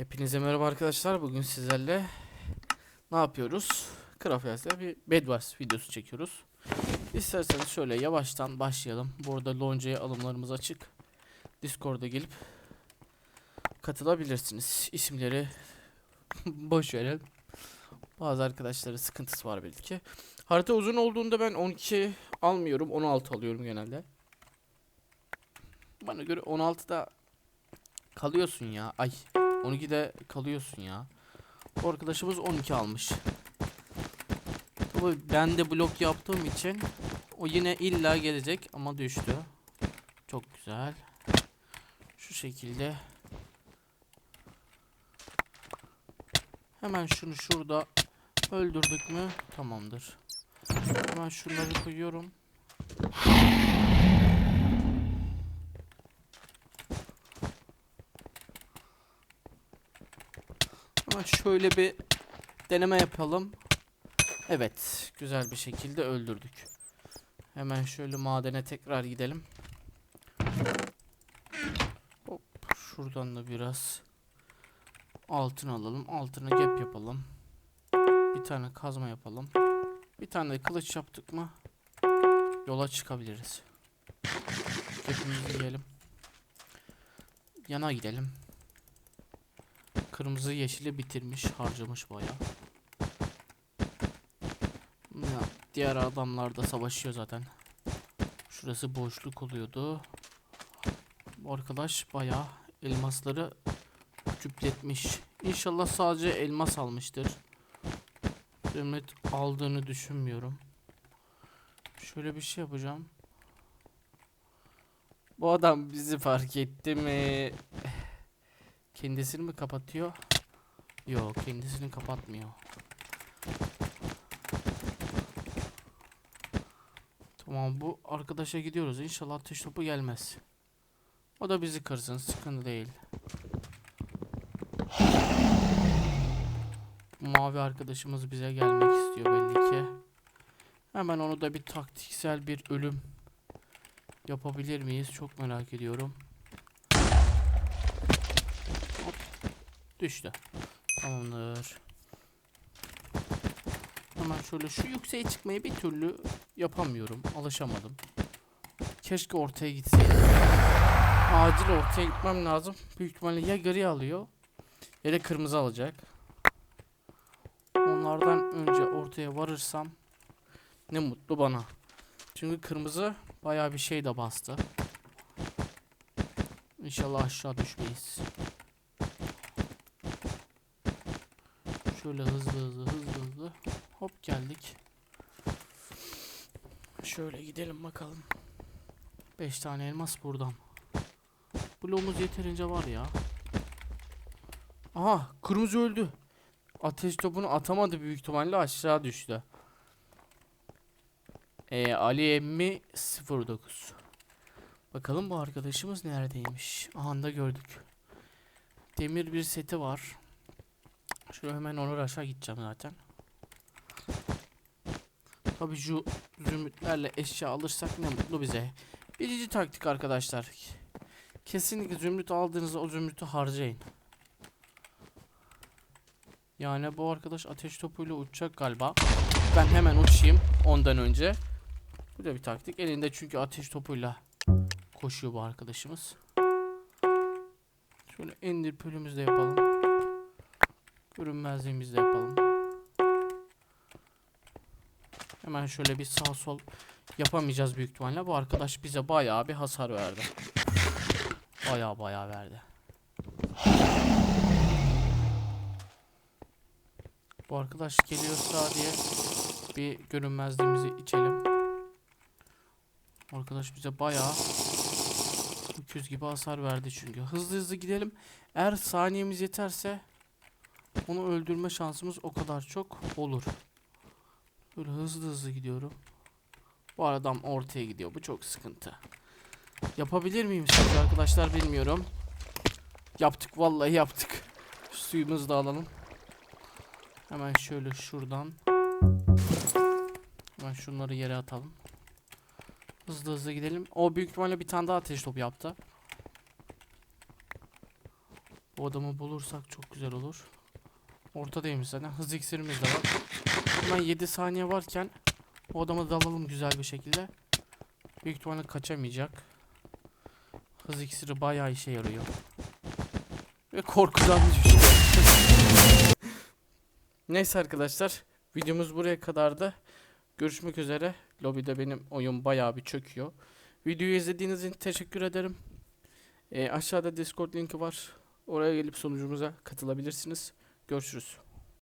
Hepinize merhaba arkadaşlar. Bugün sizlerle ne yapıyoruz? Craft'ta bir Bedwars videosu çekiyoruz. İsterseniz şöyle yavaştan başlayalım. Bu arada Lonca'ya alımlarımız açık. Discord'a gelip katılabilirsiniz. İsimleri boş verelim. Bazı arkadaşların sıkıntısı var belki. Harita uzun olduğunda ben 12 almıyorum. 16 alıyorum genelde. Bana göre 16'da kalıyorsun ya. Ay 12'de kalıyorsun ya. Bu arkadaşımız 12 almış. Tabii ben de blok yaptığım için o yine illa gelecek ama düştü. Çok güzel. Şu şekilde. Hemen şunu şurada öldürdük mü tamamdır. Hemen şunları koyuyorum. Hemen şöyle bir deneme yapalım. Evet, güzel bir şekilde öldürdük. Hemen şöyle madene tekrar gidelim. Hop, şuradan da biraz altın alalım. Altına gap yapalım. Bir tane kazma yapalım. Bir tane de kılıç yaptık mı yola çıkabiliriz. Gapimizi yiyelim. Yana gidelim. Kırmızı yeşili bitirmiş, harcamış baya. Ya, diğer adamlar da savaşıyor zaten. Şurası boşluk oluyordu. Arkadaş baya elmasları küpletmiş. İnşallah sadece elmas almıştır. Zümrüt aldığını düşünmüyorum. Şöyle bir şey yapacağım. Bu adam bizi fark etti mi? Kendisini mi kapatıyor? Yok, kendisini kapatmıyor. Tamam bu arkadaşa gidiyoruz. İnşallah ateş topu gelmez. O da bizi kırsın. Sıkıntı değil. Mavi arkadaşımız bize gelmek istiyor belli ki. Hemen onu da bir taktiksel bir ölüm yapabilir miyiz? Çok merak ediyorum. Düştü. Tamamdır. Hemen şöyle şu yükseğe çıkmayı bir türlü yapamıyorum. Alışamadım. Keşke ortaya gitseydim. Acil ortaya gitmem lazım. Büyük ihtimalle ya gri alıyor ya da kırmızı alacak. Onlardan önce ortaya varırsam ne mutlu bana. Çünkü kırmızı bayağı bir şey de bastı. İnşallah aşağı düşmeyiz. Şöyle hızlı hızlı hızlı hızlı. Hop geldik. Şöyle gidelim bakalım. 5 tane elmas buradan. Bloğumuz yeterince var ya. Aha kırmızı öldü. Ateş topunu atamadı büyük ihtimalle aşağı düştü. Ee, Ali Emmi 09. Bakalım bu arkadaşımız neredeymiş. Anda gördük. Demir bir seti var. Şöyle hemen onu aşağı gideceğim zaten. Tabii şu zümrütlerle eşya alırsak ne mutlu bize. Birinci taktik arkadaşlar. Kesinlikle zümrüt aldığınızda o zümrütü harcayın. Yani bu arkadaş ateş topuyla uçacak galiba. Ben hemen uçayım ondan önce. Bu da bir taktik. Elinde çünkü ateş topuyla koşuyor bu arkadaşımız. Şöyle indir pölümüzü de yapalım. Görünmezliğimizi de yapalım. Hemen şöyle bir sağ sol yapamayacağız büyük ihtimalle. Bu arkadaş bize bayağı bir hasar verdi. Bayağı bayağı verdi. Bu arkadaş geliyorsa diye bir görünmezliğimizi içelim. Arkadaş bize bayağı 200 gibi hasar verdi çünkü. Hızlı hızlı gidelim. Eğer saniyemiz yeterse onu öldürme şansımız o kadar çok olur. Böyle hızlı hızlı gidiyorum. Bu adam ortaya gidiyor. Bu çok sıkıntı. Yapabilir miyim sizce arkadaşlar bilmiyorum. Yaptık vallahi yaptık. Suyumuzu da alalım. Hemen şöyle şuradan. Hemen şunları yere atalım. Hızlı hızlı gidelim. O büyük ihtimalle bir tane daha ateş topu yaptı. Bu adamı bulursak çok güzel olur. Ortadaymış zaten. Hız iksirimiz de var. Hemen 7 saniye varken o adama dalalım güzel bir şekilde. Büyük ihtimalle kaçamayacak. Hız iksiri bayağı işe yarıyor. Ve korkudan düşüyor. Neyse arkadaşlar. Videomuz buraya kadardı. Görüşmek üzere. Lobide benim oyun bayağı bir çöküyor. Videoyu izlediğiniz için teşekkür ederim. Ee, aşağıda Discord linki var. Oraya gelip sonucumuza katılabilirsiniz. Görüşürüz.